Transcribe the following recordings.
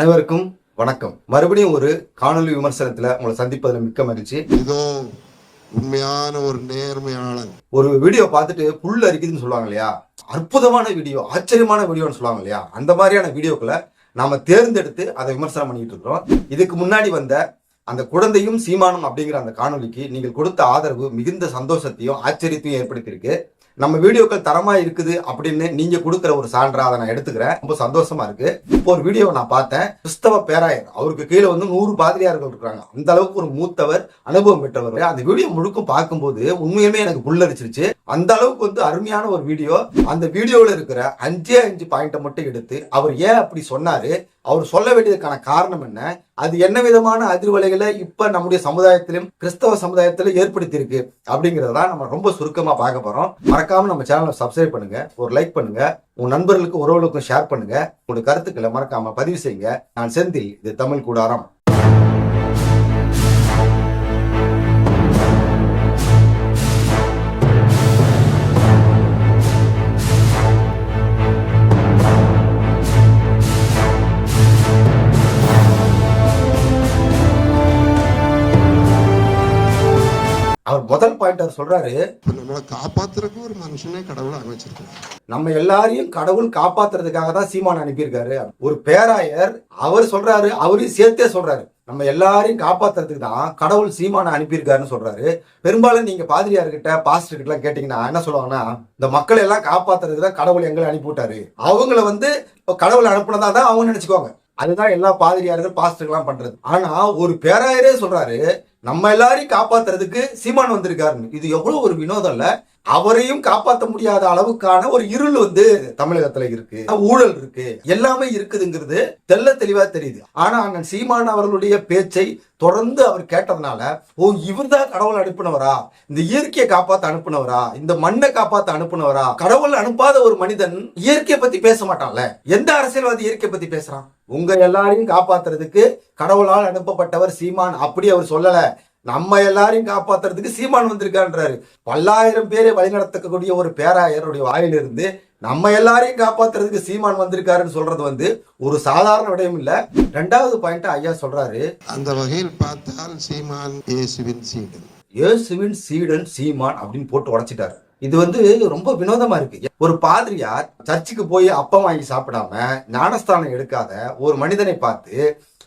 அனைவருக்கும் வணக்கம். மறுபடியும் ஒரு காணொளி விமர்சனத்துல உங்களை சந்திப்பதில் மிக்க மகிழ்ச்சி. இதோ உண்மையான ஒரு நேர்மையாளன் ஒரு வீடியோ பார்த்துட்டு புல் அரிக்குதுன்னு சொல்லுவாங்க இல்லையா? அற்புதமான வீடியோ ஆச்சரியமான வீடியோன்னு சொல்லுவாங்க இல்லையா? அந்த மாதிரியான வீடியோக்களை நாம தேர்ந்தெடுத்து அதை விமர்சனம் பண்ணிட்டு இருக்கிறோம். இதுக்கு முன்னாடி வந்த அந்த குழந்தையும் சீமானும் அப்படிங்கிற அந்த காணொளிக்கு நீங்கள் கொடுத்த ஆதரவு மிகுந்த சந்தோஷத்தையும் ஆச்சரியத்தையும் ஏற்படுத்தியிருக்கு. நம்ம வீடியோக்கள் தரமா இருக்குது அப்படின்னு நீங்க கொடுக்குற ஒரு சான்றா அதை நான் எடுத்துக்கிறேன். ரொம்ப சந்தோஷமா இருக்கு. இப்போ ஒரு வீடியோவை நான் பார்த்தேன். கிறிஸ்தவ பேராயர். அவருக்கு கீழே வந்து நூறு பாதிரியார்கள் இருக்கிறாங்க அந்த அளவுக்கு ஒரு மூத்தவர் அனுபவம் பெற்றவர். அந்த வீடியோ முழுக்கும் பார்க்கும்போது உண்மையுமே எனக்கு புல்லரிச்சிருச்சு அந்த அளவுக்கு வந்து அருமையான ஒரு வீடியோ. அந்த வீடியோவில் இருக்கிற அஞ்சே அஞ்சு பாயிண்ட்டை மட்டும் எடுத்து அவர் ஏன் அப்படி சொன்னாரு? அவர் சொல்ல வேண்டியதுக்கான காரணம் என்ன? அது என்ன விதமான அதிர்வலைகளை இப்ப நம்முடைய சமுதாயத்திலும் கிறிஸ்தவ சமுதாயத்திலும் ஏற்படுத்தி இருக்கு அப்படிங்கறத நம்ம ரொம்ப சுருக்கமா பார்க்க போறோம். மறக்காம நம்ம சேனலை சப்ஸ்கிரைப் பண்ணுங்க ஒரு லைக் பண்ணுங்க உங்க நண்பர்களுக்கும் உறவுகளுக்கும் ஷேர் பண்ணுங்க. உங்களுடைய கருத்துக்களை மறக்காம பதிவு செய்யுங்க. நான் செந்தில் இது தமிழ் கூடாரம். அவர் முதல் பாயிண்ட் அவர் சொல்றாரு நம்மளை காப்பாத்துறதுக்கு ஒரு மனுஷனே கடவுளை அமைச்சிருக்காரு. நம்ம எல்லாரையும் கடவுள் காப்பாத்துறதுக்காக தான் சீமான் அனுப்பியிருக்காரு. ஒரு பேராயர் அவர் சொல்றாரு அவரையும் சேர்த்தே சொல்றாரு. நம்ம எல்லாரையும் காப்பாத்துறதுக்கு தான் கடவுள் சீமானை அனுப்பியிருக்காருன்னு சொல்றாரு. பெரும்பாலும் நீங்க பாதிரியார்கிட்ட பாஸ்டர் கிட்ட கேட்டீங்கன்னா என்ன சொல்லுவாங்கன்னா இந்த மக்களை எல்லாம் காப்பாத்துறதுக்கு தான் கடவுள் எங்களை அனுப்பி விட்டாரு. அவங்கள வந்து கடவுள் அனுப்புனதா தான் அவங்க நினைச்சுக்குவாங்க. அதுதான் எல்லா பாதிரியார்கள் பாஸ்டர்லாம் பண்றது. ஆனா ஒரு பேராயரே சொல்றாரு நம்ம எல்லாரையும் காப்பாத்துறதுக்கு சீமான் வந்திருக்காருன்னு. இது எவ்வளவு ஒரு வினோதம் இல்லை. அவரையும் காப்பாற்ற முடியாத அளவுக்கான ஒரு இருள் வந்து தமிழகத்துல இருக்கு. ஊழல் இருக்கு. எல்லாமே இருக்குதுங்கிறது தெள்ள தெளிவா தெரியுது. ஆனா அண்ணன் சீமான் அவர்களுடைய பேச்சை தொடர்ந்து அவர் கேட்டதுனால ஓ இவர்தான் கடவுள் அனுப்புனவரா? இந்த இயற்கையை காப்பாத்த அனுப்புனவரா? இந்த மண்ணை காப்பாத்த அனுப்புனவரா? கடவுள் அனுப்பாத ஒரு மனிதன் இயற்கையை பத்தி பேச மாட்டான்ல? எந்த அரசியல்வாதி இயற்கையை பத்தி பேசுறான்? உங்க எல்லாரையும் காப்பாத்துறதுக்கு கடவுளால் அனுப்பப்பட்டவர் சீமான். அப்படி அவர் சொல்லல. நம்ம எல்லாரையும் காப்பாத்துறதுக்கு சீமான் வந்திருக்கான்றாரு. பல்லாயிரம் பேரை வழிநடத்தக்கூடிய ஒரு பேராயருடைய வாயிலிருந்து நம்ம எல்லாரையும் காப்பாத்துறதுக்கு சீமான் வந்திருக்காருன்னு சொல்றது வந்து ஒரு சாதாரண விடயம் இல்ல. ரெண்டாவது பாயிண்ட் ஐயா சொல்றாரு. அந்த வகையில் பார்த்தால் சீமான் இயேசுவின் சீடன். இயேசுவின் சீடன் சீமான் அப்படின்னு போட்டு உடைச்சிட்டாரு. இது வந்து ரொம்ப வினோதமா இருக்கு. ஒரு பாதிரியார் சர்ச்சுக்கு போய் அப்பம் வாங்கி சாப்பிடாம ஞானஸ்தானம் எடுக்காத ஒரு மனிதனை பார்த்து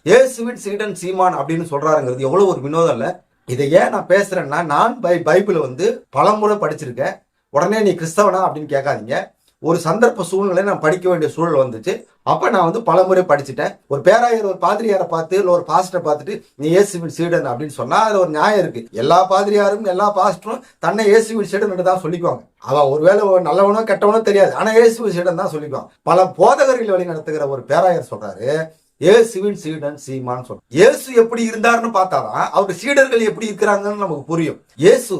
இயேசுவின் சீடன் சீமான் அப்படின்னு சொல்றாருங்கிறது எவ்வளவு ஒரு வினோதம் இல்ல. இதை ஏன் நான் பேசுறேன்னா நான் பை பைபிள் வந்து பலமுறை படிச்சிருக்கேன். உடனே நீ கிறிஸ்தவனா அப்படின்னு கேட்காதீங்க. ஒரு சந்தர்ப்ப சூழ்நிலை நான் படிக்க வேண்டிய சூழல் வந்துச்சு. அப்ப நான் வந்து பலமுறை படிச்சுட்டேன். ஒரு பேராயர் ஒரு பாதிரியாரை பார்த்து இல்ல ஒரு பாஸ்டரை பார்த்துட்டு நீ இயேசுவின் சீடன் அப்படின்னு சொன்னா அதில் ஒரு நியாயம் இருக்கு. எல்லா பாதிரியாரும் எல்லா பாஸ்டரும் தன்னை இயேசுவின் சீடன் தான் சொல்லிக்குவாங்க. அவன் ஒருவேளை நல்லவனோ கெட்டவனோ தெரியாது. ஆனா இயேசுவின் சீடன் தான் சொல்லிக்குவான் பல போதகர்கள் வழி நடத்துகிற ஒரு பேராயர் சொல்றாரு இயேசுவின் சீடன் சீமான் சொல்ற இயேசு எப்படி இருந்தாருன்னு பார்த்தாதான் அவருடைய சீடர்கள் எப்படி இருக்கிறாங்கன்னு நமக்கு புரியும். இயேசு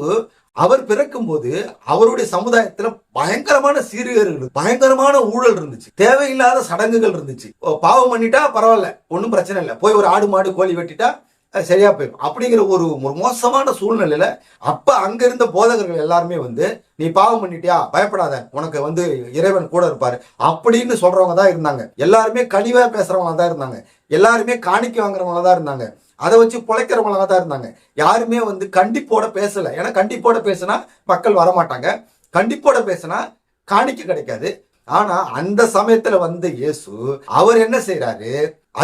அவர் பிறக்கும் போது அவருடைய சமுதாயத்துல பயங்கரமான சீரியர்கள் பயங்கரமான ஊழல் இருந்துச்சு. தேவையில்லாத சடங்குகள் இருந்துச்சு. ஓ, பாவம் பண்ணிட்டா பரவாயில்ல ஒன்றும் பிரச்சனை இல்லை. போய் ஒரு ஆடு மாடு கோழி வெட்டிட்டா சரியா போயிடும். அப்படிங்கிற ஒரு ஒரு மோசமான சூழ்நிலையில அப்ப அங்க இருந்த போதகர்கள் எல்லாருமே வந்து நீ பாவம் பண்ணிட்டியா? பயப்படாத. உனக்கு வந்து இறைவன் கூட இருப்பாரு. அப்படின்னு சொல்றவங்க தான் இருந்தாங்க. எல்லாருமே கனிவா பேசுறவங்க தான் இருந்தாங்க. எல்லாருமே காணிக்க வாங்குறவங்க தான் இருந்தாங்க. அதை வச்சு பிழைக்கிறவங்களா தான் இருந்தாங்க. யாருமே வந்து கண்டிப்போட பேசல. ஏன்னா கண்டிப்போட பேசினா மக்கள் வரமாட்டாங்க. கண்டிப்போட பேசினா காணிக்க கிடைக்காது. ஆனா அந்த சமயத்துல வந்த இயேசு அவர் என்ன செய்யறாரு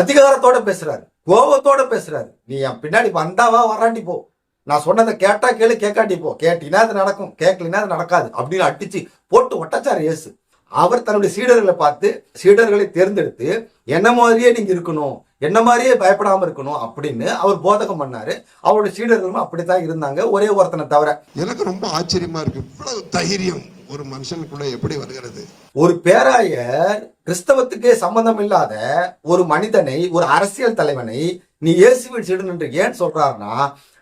அதிகாரத்தோட பேசுறாரு. கோபத்தோட பேசுறாரு. நீ என் பின்னாடி வந்தாவா வராண்டி போ. நான் சொன்னதை கேட்டா கேளு கேட்காட்டி போ. கேட்டினா அது நடக்கும் கேட்கலினா அது நடக்காது அப்படின்னு அடிச்சு போட்டு ஒட்டச்சார் இயேசு. அவர் தன்னுடைய சீடர்களை பார்த்து சீடர்களை தேர்ந்தெடுத்து என்ன மாதிரியே நீங்க இருக்கணும் என்ன மாதிரியே பயப்படாம இருக்கணும் அப்படின்னு அவர் போதகம் பண்ணாரு. அவருடைய சீடர்களும் அப்படித்தான் இருந்தாங்க ஒரே ஒருத்தனை தவிர. எனக்கு ரொம்ப ஆச்சரியமா இருக்கு. இவ்வளவு தைரியம். ஒரு மனுஷனுக்குள்ள எப்படி வருகிறது? ஒரு பேராயர் கிறிஸ்தவத்துக்கே சம்பந்தம் இல்லாத ஒரு மனிதனை ஒரு அரசியல் தலைவனை நீ இயேசுவின் சீடன் என்று ஏன் சொல்றாருன்னா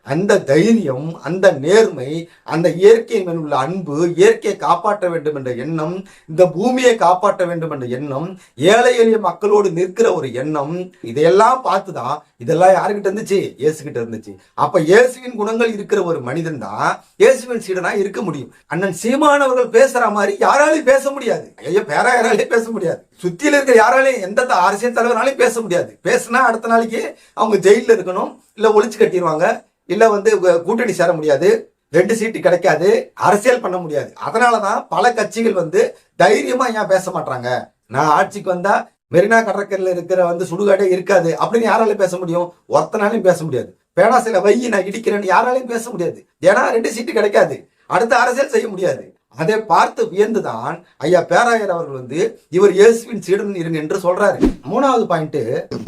அந்த தைரியம் அந்த நேர்மை அந்த இயற்கை மேல் உள்ள அன்பு இயற்கையை காப்பாற்ற வேண்டும் என்ற எண்ணம் இந்த பூமியை காப்பாற்ற வேண்டும் என்ற எண்ணம் ஏழை எளிய மக்களோடு நிற்கிற ஒரு எண்ணம் இதையெல்லாம் பார்த்துதான் இதெல்லாம் யாருக்கிட்ட இருந்துச்சு? இயேசுகிட்ட இருந்துச்சு. அப்ப இயேசுவின் குணங்கள் இருக்கிற ஒரு மனிதன் தான் இயேசுவின் சீடனா இருக்க முடியும். அண்ணன் சீமானவர்கள் பேசுற மாதிரி யாராலையும் பேச முடியாது. ஐயோ பேரா யாராலையும் பேச முடியாது. சுத்தியில இருக்கிற யாராலையும் எந்த அரசியல் தலைவராலையும் பேச முடியாது. பேசினா அடுத்த நாளைக்கு அவங்க ஜெயிலில் இருக்கணும் இல்ல ஒழிச்சு கட்டிடுவாங்க இல்லை வந்து கூட்டணி சேர முடியாது. ரெண்டு சீட்டு கிடைக்காது. அரசியல் பண்ண முடியாது. அதனாலதான் பல கட்சிகள் வந்து தைரியமா ஏன் பேச மாட்டாங்க நான் ஆட்சிக்கு வந்தா மெரினா கடற்கரையில் இருக்கிற வந்து சுடுகாடே இருக்காது அப்படின்னு யாராலையும் பேச முடியும். ஒருத்தனாலையும் பேச முடியாது. பேனாசில வை நான் இடிக்கிறேன்னு யாராலையும் பேச முடியாது. ஏன்னா ரெண்டு சீட்டு கிடைக்காது. அடுத்த அரசியல் செய்ய முடியாது. அதை பார்த்து வியந்துதான் ஐயா பேராயர் அவர்கள் வந்து இவர் இயேசுவின் சீடன் இருங்க என்று சொல்றாரு. மூணாவது பாயிண்ட்.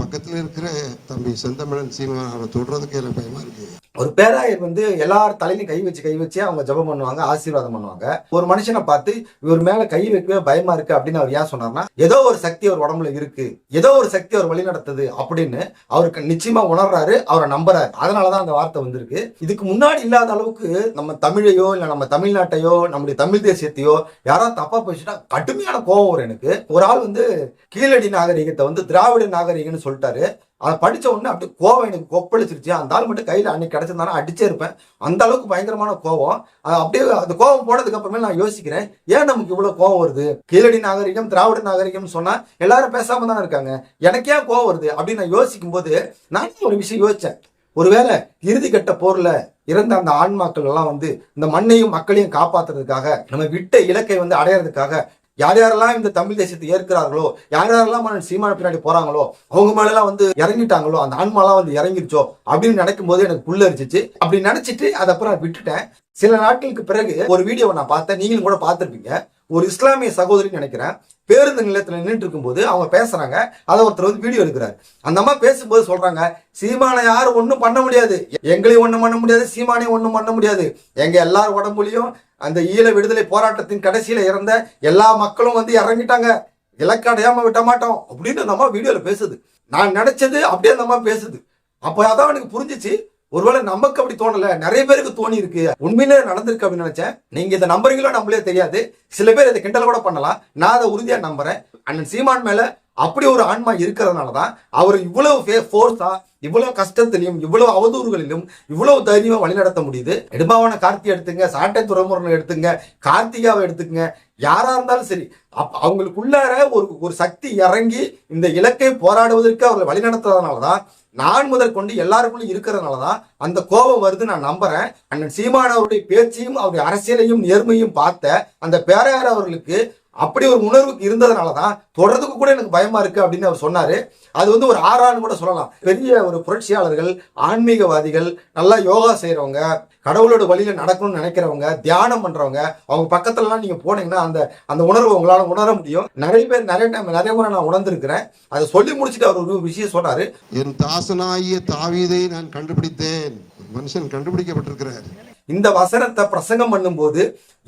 பக்கத்துல இருக்கிற தம்பி செந்தமிழன் சீமான் அவரை தொடுறதுக்கு எனக்கு பயமா இருக்கு. ஒரு பேராயர் வந்து எல்லார் தலையிலும் கை வச்சு கை வச்சு அவங்க ஜெபம் பண்ணுவாங்க ஆசீர்வாதம் பண்ணுவாங்க. ஒரு மனுஷனை பார்த்து இவர் மேல கை வைக்கவே பயமா இருக்கு அப்படின்னு அவர் ஏன் சொன்னார்னா ஏதோ ஒரு சக்தி அவர் உடம்புல இருக்கு ஏதோ ஒரு சக்தி அவர் வழி நடத்துது அப்படின்னு அவருக்கு நிச்சயமா உணர்றாரு அவரை நம்புறாரு. அதனாலதான் அந்த வார்த்தை வந்திருக்கு. இதுக்கு முன்னாடி இல்லாத அளவுக்கு நம்ம தமிழையோ இல்ல நம்ம தமிழ்நாட்டையோ நம்முடைய தமிழ் தேசியத்தையோ யாராவது தப்பா போயிடுச்சுன்னா கடுமையான கோபம் வரும் எனக்கு. ஒரு ஆள் வந்து கீழடி நாகரிகத்தை வந்து திராவிட நாகரிகம்னு சொல்லிட்டாரு. அதை படிச்ச உடனே அப்படியே கோவம் எனக்கு கொப்பளிச்சிருச்சு. அந்த ஆள் மட்டும் கையில் அன்னைக்கு கிடச்சிருந்தானா? அடிச்சே இருப்பேன். அந்த அளவுக்கு பயங்கரமான கோவம். அது அப்படியே அந்த கோவம் போனதுக்கு அப்புறமே நான் யோசிக்கிறேன் ஏன் நமக்கு இவ்வளோ கோவம் வருது? கீழடி நாகரிகம் திராவிட நாகரிகம்னு சொன்னால் எல்லாரும் பேசாம தானே இருக்காங்க. எனக்கு ஏன் கோவம் வருது? அப்படின்னு நான் யோசிக்கும் போது நானும் ஒரு விஷயம் யோசிச்சேன். ஒருவேளை இறுதி கட்ட போர்ல இறந்த அந்த ஆன்மாக்கள் எல்லாம் வந்து இந்த மண்ணையும் மக்களையும் காப்பாத்துறதுக்காக நம்ம விட்ட இலக்கை வந்து அடையறதுக்காக யார் யாரெல்லாம் இந்த தமிழ் தேசத்தை ஏற்கிறார்களோ யார் யாரெல்லாம் சீமான பின்னாடி போறாங்களோ அவங்க மேலாம் வந்து இறங்கிட்டாங்களோ அந்த ஆன்மாலாம் வந்து இறங்கிருச்சோ அப்படின்னு நினைக்கும் போது எனக்கு புல்லரிச்சிச்சு. அப்படி நினைச்சிட்டு அதை அப்புறம் விட்டுட்டேன். சில நாட்களுக்கு பிறகு ஒரு வீடியோவை நான் பார்த்தேன். நீங்களும் கூட பார்த்துருப்பீங்க. ஒரு இஸ்லாமிய சகோதரின்னு நினைக்கிறேன். பேருந்து நிலையத்தில் நின்றுட்டு இருக்கும்போது அவங்க பேசுறாங்க. அதை ஒருத்தர் வந்து வீடியோ எடுக்கிறாரு. அந்த அம்மா பேசும்போது சொல்றாங்க சீமானை யாரும் ஒன்றும் பண்ண முடியாது. எங்களையும் ஒன்றும் பண்ண முடியாது. சீமானையும் ஒன்றும் பண்ண முடியாது. எங்க எல்லார் உடம்புலையும் அந்த ஈழ விடுதலை போராட்டத்தின் கடைசியில இறந்த எல்லா மக்களும் வந்து இறங்கிட்டாங்க. இலக்கடையாம விட விட்ட மாட்டோம். அப்படின்னு அந்த அம்மா வீடியோல பேசுது. நான் நினைச்சது அப்படியே அந்த அம்மா பேசுது. அப்போ அதான் எனக்கு புரிஞ்சிச்சு. ஒருவேளை நமக்கு அப்படி தோணல நிறைய பேருக்கு தோணி இருக்கு. உண்மையிலே நடந்திருக்கு அப்படின்னு நினைச்சேன். நீங்க இதை நம்புறீங்களோ நம்மளே தெரியாது. சில பேர் இதை கிண்டல் கூட பண்ணலாம். நான் அதை உறுதியா நம்புறேன். அண்ணன் சீமான் மேல அப்படி ஒரு ஆன்மா இருக்கிறதுனால தான் அவர் இவ்வளவு ஃபோர்ஸா இவ்வளவு கஷ்டத்திலையும் இவ்வளவு அவதூறுகளிலும் இவ்வளவு தைரியமா வழிநடத்த முடியுது. எடுமாவன கார்த்தி எடுத்துங்க சாட்டை துறைமுருகன் எடுத்துங்க கார்த்திகாவை எடுத்துங்க. யாரா இருந்தாலும் சரி அப் அவங்களுக்குள்ளார ஒரு ஒரு சக்தி இறங்கி இந்த இலக்கை போராடுவதற்கு அவர்களை வழிநடத்துறதுனால தான் நான் முதல் கொண்டு எல்லாருக்குள்ளும் இருக்கிறதுனால தான் அந்த கோபம் வருது நான் நம்புறேன். அண்ணன் சீமான் அவருடைய பேச்சையும் அவருடைய அரசியலையும் நேர்மையும் பார்த்த அந்த பேரையார் அவர்களுக்கு அப்படி ஒரு உணர்வுக்கு இருந்ததுனால தான் தொடர்றதுக்கு கூட எனக்கு பயமா இருக்கு அப்படின்னு அவர் சொன்னாரு. அது வந்து ஒரு ஆறான்னு கூட சொல்லலாம். பெரிய ஒரு புரட்சியாளர்கள் ஆன்மீகவாதிகள் நல்லா யோகா செய்கிறவங்க கடவுளோட வழியில் நடக்கணும்னு நினைக்கிறவங்க தியானம் பண்றவங்க அவங்க பக்கத்துலலாம் நீங்க போனீங்கன்னா அந்த அந்த உணர்வு உங்களால உணர முடியும். நிறைய பேர் நிறைய டைம் நிறைய முறை நான் உணர்ந்திருக்கிறேன். அதை சொல்லி முடிச்சுட்டு அவர் ஒரு விஷயம் சொன்னாரு. என் தாசனாகிய தாவீதை நான் கண்டுபிடித்தேன். மனுஷன் கண்டுபிடிக்கப்பட்டிருக்கிறார். இந்த வசனத்தை பிரசங்கம் பண்ணும்போது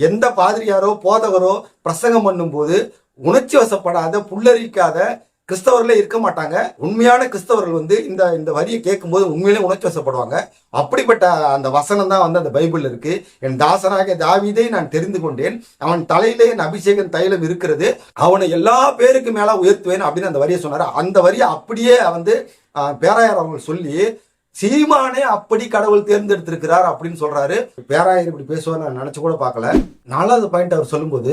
எந்த பாதிரியாரோ போதகரோ பிரசங்கம் பண்ணும்போது உணர்ச்சி வசப்படாத புல்லரிக்காத கிறிஸ்தவர்களே இருக்க மாட்டாங்க. உண்மையான கிறிஸ்தவர்கள் வந்து இந்த இந்த வரியை கேட்கும்போது உண்மையிலே உணர்ச்சி வசப்படுவாங்க. அப்படிப்பட்ட அந்த வசனம் தான் வந்து அந்த பைபிள் இருக்கு. என் தாசனாக தாவிதை நான் தெரிந்து கொண்டேன். அவன் தலையிலே என் அபிஷேகம் தைலம் இருக்கிறது. அவனை எல்லா பேருக்கு மேல உயர்த்துவேன் அப்படின்னு அந்த வரியை சொன்னார். அந்த வரியை அப்படியே வந்து பேராயர் அவர்கள் சொல்லி சீமானே அப்படி கடவுள் தேர்ந்தெடுத்திருக்கிறார் அப்படின்னு சொல்றாரு. பேராயர் இப்படி பேசுவார் நான் நினைச்சு கூட பார்க்கல. நாலாவது பாயிண்ட் அவர் சொல்லும்போது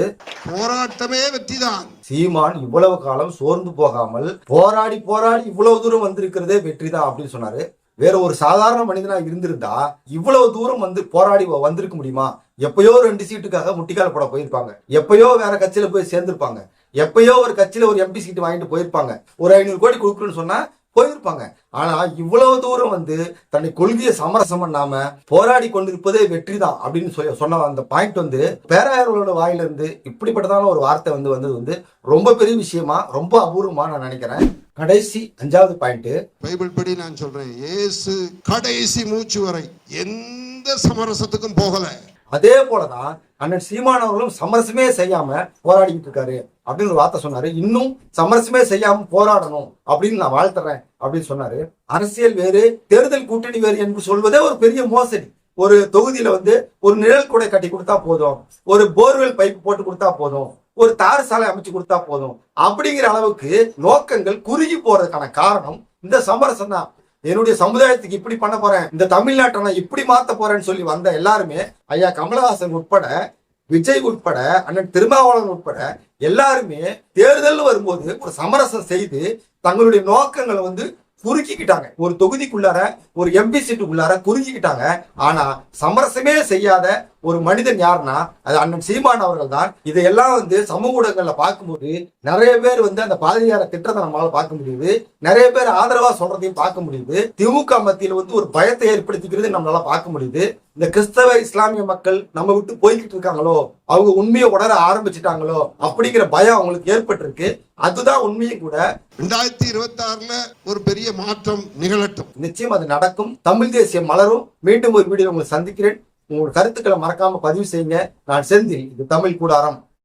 போராட்டமே வெற்றிதான். சீமான் இவ்வளவு காலம் சோர்ந்து போகாமல் போராடி போராடி இவ்வளவு தூரம் வந்திருக்கிறதே வெற்றிதான் அப்படின்னு சொன்னாரு. வேற ஒரு சாதாரண மனிதனா இருந்திருந்தா இவ்வளவு தூரம் வந்து போராடி வந்திருக்க முடியுமா? எப்பயோ ரெண்டு சீட்டுக்காக முட்டிக்கால் போட போயிருப்பாங்க. எப்பயோ வேற கட்சியில போய் சேர்ந்திருப்பாங்க. எப்பயோ ஒரு கட்சியில ஒரு எம்பி சீட் வாங்கிட்டு போயிருப்பாங்க. ஒரு ஐநூறு கோடி கொடுக்குறேன்னு சொன்னா போயிருப்பாங்க. ஆனா இவ்வளவு தூரம் வந்து தன்னை கொள்கையை சமரசம் பண்ணாம போராடி கொண்டிருப்பதே வெற்றி தான் அப்படின்னு சொன்ன அந்த பாயிண்ட் வந்து பேராயர்களோட வாயிலிருந்து இப்படிப்பட்டதான ஒரு வார்த்தை வந்து வந்தது வந்து ரொம்ப பெரிய விஷயமா ரொம்ப அபூர்வமா நான் நினைக்கிறேன். கடைசி அஞ்சாவது பாயிண்ட் பைபிள் படி நான் சொல்றேன். இயேசு கடைசி மூச்சு வரை எந்த சமரசத்துக்கும் போகல. அதே போலதான் அண்ணன் சீமானவர்களும் சமரசமே செய்யாம போராடிக்கிட்டு இருக்காரு. அப்படின்னு ஒரு வார்த்தை சொன்னாரு. இன்னும் சமரசமே செய்யாம போராடணும் அப்படின்னு நான் வாழ்த்துறேன் அப்படின்னு சொன்னாரு. அரசியல் வேறு தேர்தல் கூட்டணி வேறு என்று சொல்வதே ஒரு பெரிய மோசடி. ஒரு தொகுதியில வந்து ஒரு நிழல் கூடை கட்டி கொடுத்தா போதும். ஒரு போர்வெல் பைப் போட்டு கொடுத்தா போதும். ஒரு தார் சாலை அமைச்சு கொடுத்தா போதும். அப்படிங்கிற அளவுக்கு நோக்கங்கள் குறுகி போறதுக்கான காரணம் இந்த சமரசம் தான். என்னுடைய சமுதாயத்துக்கு இப்படி பண்ண போறேன். இந்த தமிழ்நாட்டை நான் இப்படி மாத்த போறேன்னு சொல்லி வந்த எல்லாருமே ஐயா கமலஹாசன் உட்பட விஜய் உட்பட அண்ணன் திருமாவளவன் உட்பட எல்லாருமே தேர்தல் வரும்போது ஒரு சமரசம் செய்து தங்களுடைய நோக்கங்களை வந்து குறுக்கிக்கிட்டாங்க. ஒரு தொகுதிக்குள்ளார ஒரு எம்பி சீட்டுக்குள்ளார குறுக்கிக்கிட்டாங்க. ஆனா சமரசமே செய்யாத ஒரு மனிதன் யாருன்னா அது அண்ணன் சீமான் அவர்கள் தான். இதையெல்லாம் வந்து சமூக ஊடகங்கள்ல பார்க்கும்போது நிறைய பேர் வந்து அந்த பாதிரியார திட்டத்தை நம்மளால பார்க்க முடியுது. நிறைய பேர் ஆதரவா சொல்றதையும் பார்க்க முடியுது. திமுக மத்தியில் வந்து ஒரு பயத்தை ஏற்படுத்திக்கிறது நம்மளால பார்க்க முடியுது. இந்த கிறிஸ்தவ இஸ்லாமிய மக்கள் நம்ம விட்டு போய்கிட்டு இருக்காங்களோ? அவங்க உண்மையை உணர ஆரம்பிச்சிட்டாங்களோ? அப்படிங்கிற பயம் அவங்களுக்கு ஏற்பட்டிருக்கு. அதுதான் உண்மையும் கூட. ரெண்டாயிரத்தி இருபத்தி ஆறுல ஒரு பெரிய மாற்றம் நிகழட்டும். நிச்சயம் அது நடக்கும். தமிழ் தேசியம் மலரும். மீண்டும் ஒரு வீடியோ உங்களை சந்திக்கிறேன். உங்களோட கருத்துக்களை மறக்காம பதிவு செய்யுங்க. நான் செந்தில் இது தமிழ் கூடாரம்.